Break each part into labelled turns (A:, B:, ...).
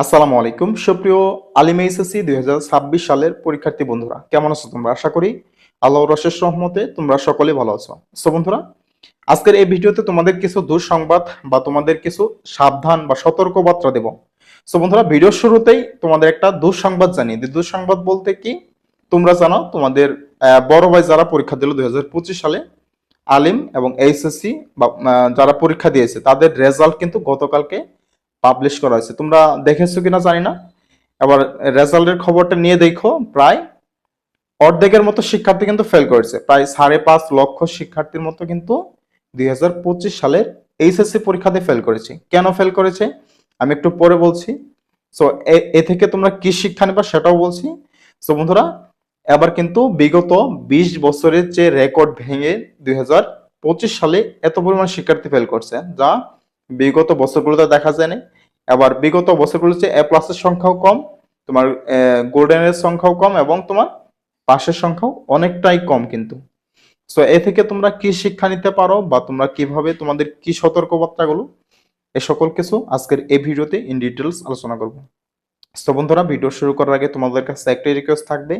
A: আসসালামু আলাইকুম। সুপ্রিয় আলিমে এসএসসি দুই হাজার ছাব্বিশ সালের পরীক্ষার্থী বন্ধুরা, কেমন আছো তোমরা? আশা করি আল্লাহর রশেষ রহমতে তোমরা সকলে ভালো আছো। সো বন্ধুরা, আজকের এই ভিডিওতে তোমাদের কিছু দুঃসংবাদ বা তোমাদের কিছু সাবধান বা সতর্ক বার্তা দেব। সো বন্ধুরা ভিডিওর শুরুতেই তোমাদের একটা দুঃসংবাদ জানিয়ে দিই। দুঃসংবাদ বলতে কি? তোমরা জানো, তোমাদের বড় ভাই যারা পরীক্ষা দিল দুই সালে, আলিম এবং এইচএসসি বা যারা পরীক্ষা দিয়েছে, তাদের রেজাল্ট কিন্তু গতকালকে পাবলিশ করা হয়েছে। তোমরা দেখেছ কিনা জানি না। এবার রেজাল্টের খবরটা নিয়ে দেখো। প্রায় অর্ধেকের মতো শিক্ষার্থী কিন্তু ফেল করেছে। প্রায় সাড়ে পাঁচ লক্ষ শিক্ষার্থীর মতো কিন্তু দুই হাজার পঁচিশ সালের এইচএসসি পরীক্ষাতে ফেল করেছে। কেন ফেল করেছে? আমি একটু পরে বলছি। সো এ থেকে তোমরা কি শিক্ষা নেবা সেটাও বলছি। সো বন্ধুরা, এবার কিন্তু বিগত বিশ বছরের যে রেকর্ড ভেঙে দুই হাজার পঁচিশ সালে এত পরিমাণ শিক্ষার্থী ফেল করছে, যা বিগত বছরগুলোতে দেখা যায়নি। আবার বিগত বছরগুলোতে এ প্লাসের সংখ্যাও কম, তোমার গোল্ডেনের সংখ্যাও কম এবং তোমার পাশের সংখ্যাও অনেকটাই কম কিন্তু। সো এ থেকে তোমরা কি শিক্ষা নিতে পারো বা তোমরা কীভাবে তোমাদের কি সতর্কবার্তাগুলো, এ সকল কিছু আজকের এই ভিডিওতে ইন ডিটেলস আলোচনা করব। সো বন্ধুরা ভিডিও শুরু করার আগে তোমাদের কাছে একটাই রিকোয়েস্ট থাকবে।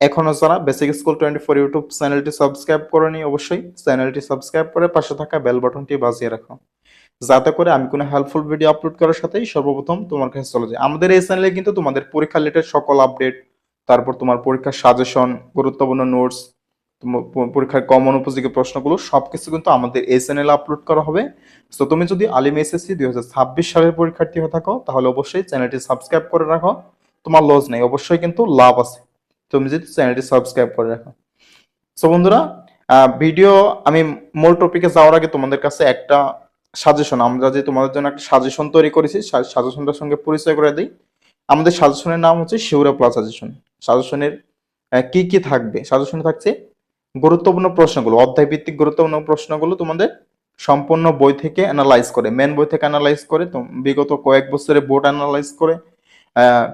A: এখনও যারা basic school twenty four YouTube চ্যানেলটি সাবস্ক্রাইব করেনি, অবশ্যই চ্যানেলটি সাবস্ক্রাইব করে পাশে থাকা বেল বাটনটি বাজিয়ে রাখো। যাতে করে আমি কোনো হেল্পফুল ভিডিও আপলোড করার সাথেই সর্বপ্রথম তোমার কাছে চলে যায় আমাদের এই চ্যানেলে কিন্তু তোমাদের পরীক্ষা রিলেটেড সকল আপডেট তারপর তোমার পরীক্ষার সাজেশন গুরুত্বপূর্ণ নোটস পরীক্ষার কমন উপযোগী প্রশ্নগুলো, সবকিছু কিন্তু আমাদের এই চ্যানেলে আপলোড করা হবে। তো তুমি যদি আলিম এসএসসি দুই হাজার ছাব্বিশ সালের পরীক্ষার্থী হয়ে থাকো, তাহলে অবশ্যই চ্যানেলটি সাবস্ক্রাইব করে রাখো। তোমার লস নেই, অবশ্যই কিন্তু লাভ আছে। তুমি যদি চ্যানেলটি সাবস্ক্রাইব করে রাখো। সো বন্ধুরা ভিডিও আমি মূল টপিকে যাওয়ার আগে তোমাদের কাছে একটা সাজেশন আমরা যে তোমাদের জন্য একটা সাজেশন তৈরি করেছি সাজেশনটার সঙ্গে পরিচয় করে দিই। আমাদের সাজেশনের নাম হচ্ছে শিউরা প্লাস সাজেশন সাজেশনের কি কি থাকবে? সাজেশনে থাকছে গুরুত্বপূর্ণ প্রশ্নগুলো অধ্যায় ভিত্তিক গুরুত্বপূর্ণ প্রশ্নগুলো তোমাদের সম্পূর্ণ বই থেকে অ্যানালাইজ করে মেন বই থেকে অ্যানালাইজ করে বিগত কয়েক বছরে বোর্ড অ্যানালাইজ করে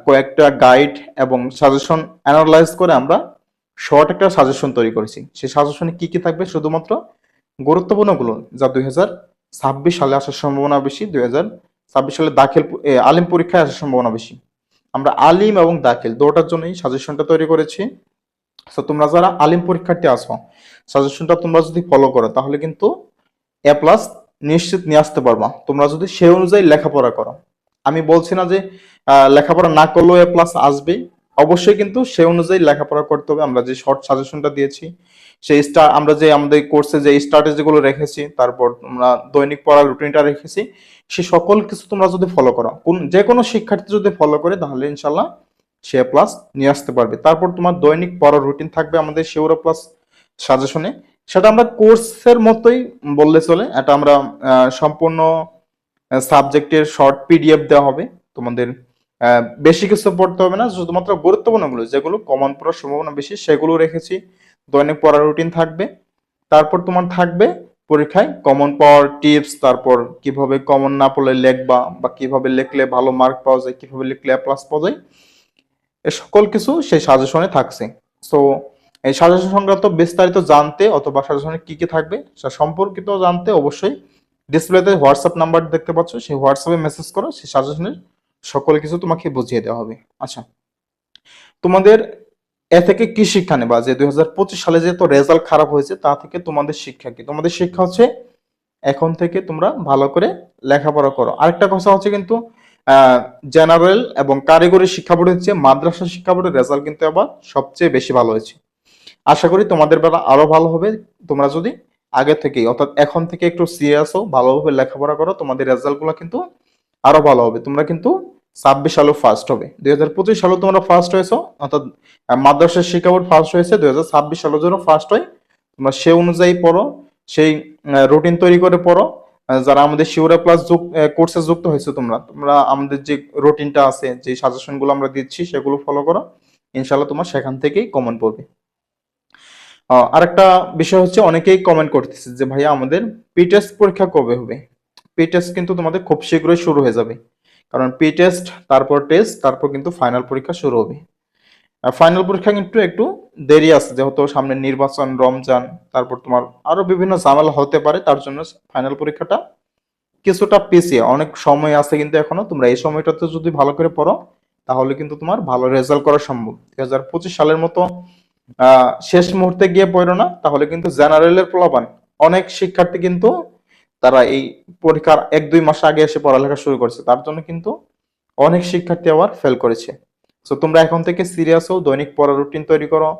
A: কয়েকটা গাইড এবং সাজেশন অ্যানালাইজ করে আমরা শর্ট একটা সাজেশন তৈরি করেছি। সেই সাজেশনে কি কি থাকবে? শুধুমাত্র গুরুত্বপূর্ণগুলো যা দুই হাজার ছাব্বিশ সালে আসার সম্ভাবনা বেশি, দুই হাজার ছাব্বিশ সালে দাখিল আলিম পরীক্ষায় আসার সম্ভাবনা বেশি। আমরা আলিম এবং দাখিল দুটার জন্যই সাজেশনটা তৈরি করেছি। তো তোমরা যারা আলিম পরীক্ষার্থী আছো সাজেশনটা তোমরা যদি ফলো করো, তাহলে কিন্তু এ প্লাস নিশ্চিত নিয়ে আসতে পারবা। তোমরা যদি সে অনুযায়ী লেখাপড়া করো। আমি বলছি না যে লেখাপড়া না করলেও এ প্লাস আসবে অবশ্যই কিন্তু সে অনুযায়ী লেখাপড়া করতে হবে। আমরা যে শর্ট সাজেশনটা দিয়েছি সেই আমরা যে আমাদের কোর্সে যে স্ট্র্যাটেজিগুলো রেখেছি, তারপর আমরা দৈনিক পড়ার রুটিনটা রেখেছি, সে সকল কিছু তোমরা যদি ফলো করো, কোন যে কোনো শিক্ষার্থী যদি ফলো করে, তাহলে ইনশাল্লাহ সে প্লাস নিয়ে আসতে পারবে। তারপর তোমার দৈনিক পড়ার রুটিন থাকবে আমাদের সেউরা প্লাস সাজেশনে সেটা আমরা কোর্সের মতোই বললে চলে, এটা আমরা সম্পূর্ণ সাবজেক্টের শর্ট পিডিএফ দেওয়া হবে। তোমাদের বেশি কিছু পড়তে হবে না, শুধুমাত্র গুরুত্বপূর্ণগুলো, যেগুলো কমন পড়ার সম্ভাবনা বেশি, সেগুলো রেখেছি। দৈনিক পড়ার রুটিন থাকবে। তারপর তোমার থাকবে পরীক্ষায় কমন পাওয়ার টিপস তারপর কীভাবে কমন না পড়লে লিখবা বা কীভাবে লিখলে ভালো মার্ক পাওয়া যায়, কীভাবে লিখলে প্লাস পাওয়া যায়, এ সকল কিছু সেই সাজেশনে থাকছে। সো এই সাজেশন সংক্রান্ত বিস্তারিত জানতে অথবা সাজেশনে কি কি থাকবে সে সম্পর্কিত জানতে অবশ্যই ডিসপ্লেতে হোয়াটসঅ্যাপ নাম্বার দেখতে পাচ্ছ, সেই হোয়াটসঅ্যাপে মেসেজ করো, সেই সাজেশনের সকল কিছু তোমাকে বুঝিয়ে দেওয়া হবে। আচ্ছা তোমাদের এ থেকে কি শিক্ষা নেবা? যে দু হাজার পঁচিশ সালে যে তো রেজাল্ট খারাপ হয়েছে, তা থেকে তোমাদের শিক্ষা কি? তোমাদের শিক্ষা হচ্ছে এখন থেকে তোমরা ভালো করে লেখাপড়া করো। আরেকটা কথা হচ্ছে কিন্তু জেনারেল এবং কারিগরি শিক্ষা বোর্ড হচ্ছে মাদ্রাসা শিক্ষা বোর্ডের রেজাল্ট কিন্তু আবার সবচেয়ে বেশি ভালো হয়েছে। আশা করি তোমাদের বেলা আরও ভালো হবে। তোমরা যদি আগে থেকেই, অর্থাৎ এখন থেকে একটু সিরিয়াস হও ভালোভাবে লেখাপড়া করো, তোমাদের রেজাল্টগুলো কিন্তু আরও ভালো হবে। তোমরা কিন্তু ছাব্বিশ সালেও ফার্স্ট হবে। দুই হাজার পঁচিশ তোমরা ফার্স্ট হয়েছো, অর্থাৎ মাদ্রাসা শিক্ষা বোর্ড ফার্স্ট হয়েছে। দুই হাজার ছাব্বিশ সালের জন্য ফার্স্ট হয়। তোমরা সে অনুযায়ী পড়ো, সেই রুটিন তৈরি করে পড়ো। যারা আমাদের শিউরা প্লাস কোর্সে যুক্ত হয়েছে তোমরা তোমরা আমাদের যে রুটিনটা আছে, যে সাজেশনগুলো আমরা দিচ্ছি, সেগুলো ফলো করো। ইনশাল্লাহ তোমার সেখান থেকেই কমন পড়বে। আরেকটা বিষয় হচ্ছে, অনেকেই কমেন্ট করতেছে যে, ভাইয়া, আমাদের পি টেস্ট পরীক্ষা কবে হবে? পি টেস্ট কিন্তু তোমাদের খুব শীঘ্রই শুরু হয়ে যাবে। কারণ পি টেস্ট তারপর টেস্ট তারপর কিন্তু ফাইনাল পরীক্ষা শুরু হবে। ফাইনাল পরীক্ষা কিন্তু একটু দেরি আছে, যেহেতু সামনে নির্বাচন, রমজান, তারপর তোমার আরও বিভিন্ন ঝামেলা হতে পারে, তার জন্য ফাইনাল পরীক্ষাটা কিছুটা পিছিয়ে। অনেক সময় আছে কিন্তু এখনও, তোমরা এই সময়টাতে যদি ভালো করে পড়ো, তাহলে কিন্তু তোমার ভালো রেজাল্ট করা সম্ভব। দুই হাজার পঁচিশ সালের মতো শেষ মুহূর্তে গিয়ে পড়ো না, তাহলে কিন্তু জেনারেলের প্রলাপান অনেক শিক্ষার্থী কিন্তু তারা এই পরীক্ষার এক, দুই মাস আগে এসে পড়ালেখা শুরু করেছে। তার জন্য কিন্তু অনেক শিক্ষার্থী আবার ফেল করেছে। তো তোমরা এখন থেকে সিরিয়াস হও, দৈনিক পড়ার রুটিন তৈরি করো,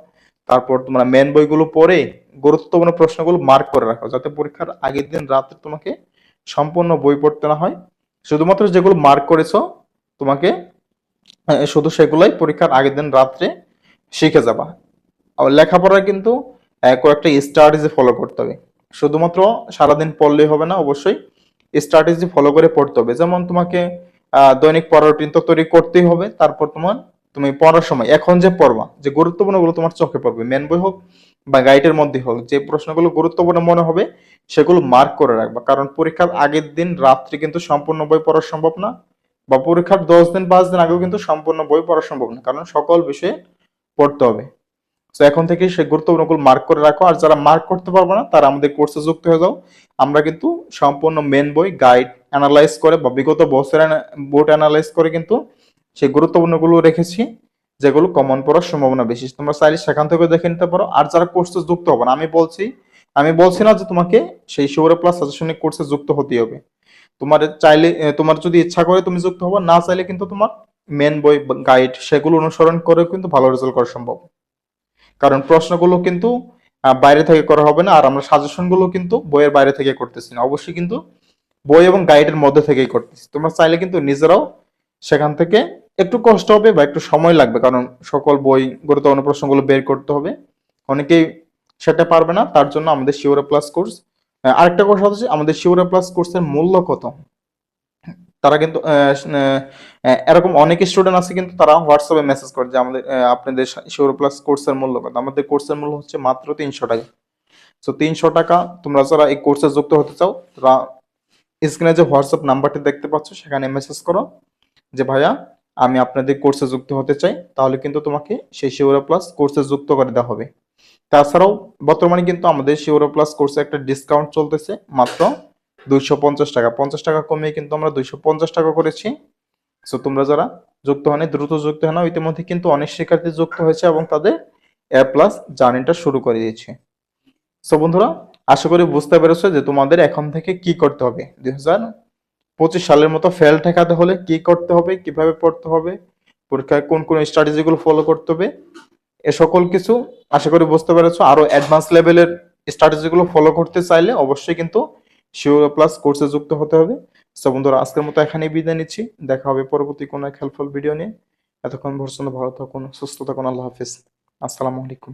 A: তারপর তোমরা মেন বইগুলো পড়ে গুরুত্বপূর্ণ প্রশ্নগুলো মার্ক করে রাখো, যাতে পরীক্ষার আগের দিন রাতে তোমাকে সম্পূর্ণ বই পড়তে না হয়। শুধুমাত্র যেগুলো মার্ক করেছ, তোমাকে শুধু সেগুলোই পরীক্ষার আগের দিন রাত্রে শিখে যাবা। আর কিন্তু কয়েকটা স্ট্র্যাটেজি ফলো করতে হবে। শুধুমাত্র সারাদিন পড়লেই হবে না, অবশ্যই স্ট্র্যাটেজি ফলো করে পড়তে হবে। যেমন তোমাকে দৈনিক পড়ার রুটিন তো তৈরি করতেই হবে, তারপর তোমার, তুমি পড়ার সময়, এখন যে পড়বা, যে গুরুত্বপূর্ণগুলো তোমার চোখে পড়বে মেন বই হোক বা গাইডের মধ্যে হোক, যে প্রশ্নগুলো গুরুত্বপূর্ণ মনে হবে, সেগুলো মার্ক করে রাখবা। কারণ পরীক্ষার আগের দিন রাত্রি কিন্তু সম্পূর্ণ বই পড়া সম্ভব না, বা পরীক্ষার দশ দিন, পাঁচ দিন আগেও কিন্তু সম্পূর্ণ বই পড়া সম্ভব না, কারণ সকল বিষয়ে পড়তে হবে। তো এখন থেকে সেই গুরুত্বপূর্ণগুলো মার্ক করে রাখো। আর যারা মার্ক করতে পারবে না, তারা আমাদের কোর্সে যুক্ত হয়ে যাও। আমরা কিন্তু সম্পূর্ণ মেন বই গাইড অ্যানালাইজ করে বা বিগত বছরের বোর্ড অ্যানালাইজ করে কিন্তু সেই গুরুত্বপূর্ণগুলো রেখেছি, যেগুলো কমন পড়ার সম্ভাবনা বেশি। তোমরা চাইলে সেখান থেকে দেখে নিতে পারো। আর যারা কোর্সে যুক্ত হবে না, আমি বলছি আমি বলছি না যে তোমাকে সেই শিওরে প্লাস সাজেশনিক কোর্সে যুক্ত হতে হবে। তোমার চাইলে তোমার যদি ইচ্ছা করে তুমি যুক্ত হবে, না চাইলে কিন্তু তোমার মেন বই গাইড সেগুলো অনুসরণ করে কিন্তু ভালো রেজাল্ট করা সম্ভব। কারণ প্রশ্নগুলো কিন্তু বাইরে থেকে করা হবে না, আর আমরা সাজেশনগুলো কিন্তু বইয়ের বাইরে থেকে করতেছি না। অবশ্যই কিন্তু বই এবং গাইডের মধ্যে থেকেই করতেছি। তোমরা চাইলে কিন্তু নিজেরাও সেখান থেকে একটু কষ্ট হবে বা একটু সময় লাগবে, কারণ সকল বই গুরুত্বপূর্ণ প্রশ্নগুলো বের করতে হবে। অনেকেই সেটা পারবে না, তার জন্য আমাদের শিওরা প্লাস কোর্স আরেকটা কথা হচ্ছে, আমাদের শিওরা প্লাস কোর্সের মূল্য কত? তারা কিন্তু এরকম অনেক স্টুডেন্ট আছে কিন্তু তারা হোয়াটসঅ্যাপে মেসেজ করে যে আমাদের আপনাদের শিওর প্লাস কোর্সের মূল্য কত? আমাদের কোর্সের মূল্য হচ্ছে মাত্র তিনশো টাকা। তো তিনশো টাকা তোমরা যারা এই কোর্সে যুক্ত হতে চাও, তারা স্ক্রিনে যে হোয়াটসঅ্যাপ নাম্বারটি দেখতে পাচ্ছ, সেখানে মেসেজ করো যে, ভাইয়া, আমি আপনাদের কোর্সে যুক্ত হতে চাই। তাহলে কিন্তু তোমাকে সেই শিওরা প্লাস কোর্সে যুক্ত করে দেওয়া হবে। তাছাড়াও বর্তমানে কিন্তু আমাদের শিওরা প্লাস কোর্সে একটা ডিসকাউন্ট চলতেছে, মাত্র দুইশো পঞ্চাশ টাকা। পঞ্চাশ টাকা কমিয়ে কিন্তু আমরা দুইশো পঞ্চাশ টাকা করেছি। সো তোমরা যারা যুক্ত হয়নি, দ্রুত যুক্ত হয় না ইতিমধ্যে কিন্তু অনেক শিক্ষার্থী যুক্ত হয়েছে এবং তাদের এ প্লাস জার্নিটা শুরু করে দিয়েছে। সো বন্ধুরা, আশা করি বুঝতে পেরেছ যে তোমাদের এখন থেকে কি করতে হবে। দুই হাজার পঁচিশ সালের মতো ফেল ঠেকাতে হলে কি করতে হবে, কীভাবে পড়তে হবে, পরীক্ষায় কোন কোন স্ট্র্যাটেজিগুলো ফলো করতে হবে, এ সকল কিছু আশা করি বুঝতে পেরেছ। আরও অ্যাডভান্স লেভেলের স্ট্র্যাটেজিগুলো ফলো করতে চাইলে অবশ্যই কিন্তু শিওর প্লাস কোর্সে যুক্ত হতে হবে। সো বন্ধুরা, আজকের মতো এখানেই বিদায় নিচ্ছি। দেখা হবে পরবর্তী কোনো খেলফল ভিডিও নিয়ে। এতক্ষণ ভরসন্দ ভালো থাকুন, সুস্থ থাকুন, আল্লাহ হাফিজ। আসসালামু আলাইকুম।